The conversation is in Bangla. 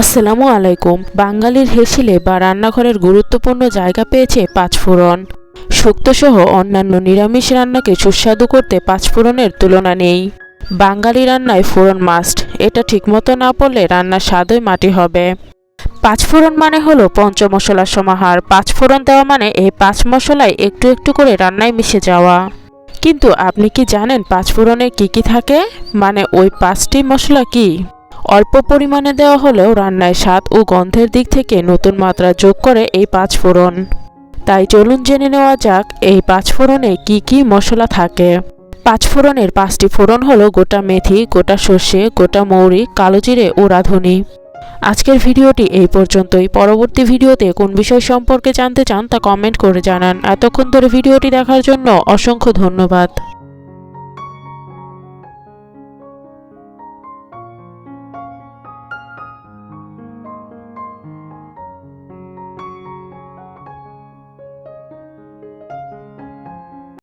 আসসালামু আলাইকুম। বাঙালির হেসিলে বা রান্নাঘরের গুরুত্বপূর্ণ জায়গা পেয়েছে পাঁচফোড়ন শুক্তসহ অন্যান্য নিরামিষ রান্নাকে সুস্বাদু করতে পাঁচফোড়নের তুলনা নেই। বাঙালি রান্নায় ফোড়ন মাস্ট। এটা ঠিকমতো না পড়লে রান্নার স্বাদই মাটি হবে। পাঁচফোড়ন মানে হলো পঞ্চ পঞ্চমশলার সমাহার পাঁচফোড়ন দেওয়া মানে এই পাঁচ মশলায় একটু একটু করে রান্নায় মিশে যাওয়া। কিন্তু আপনি কি জানেন পাঁচফোড়নে কি কি থাকে? মানে ওই পাঁচটি মশলা কি? অল্প পরিমাণে দেওয়া হলেও রান্নায় স্বাদ ও গন্ধের দিক থেকে নতুন মাত্রা যোগ করে এই পাঁচ ফোড়ন। তাই চলুন জেনে নেওয়া যাক এই পাঁচ ফোড়নে কি কি মশলা থাকে। পাঁচ ফোড়নের পাঁচটি ফোড়ন হলো গোটা মেথি, গোটা সর্ষে, গোটা মৌরি, কালো জিরে ও রাঁধুনি। আজকের ভিডিওটি এই পর্যন্তই। পরবর্তী ভিডিওতে কোন বিষয় সম্পর্কে জানতে চান তা কমেন্ট করে জানান। এতক্ষণ ধরে ভিডিওটি দেখার জন্য অসংখ্য ধন্যবাদ।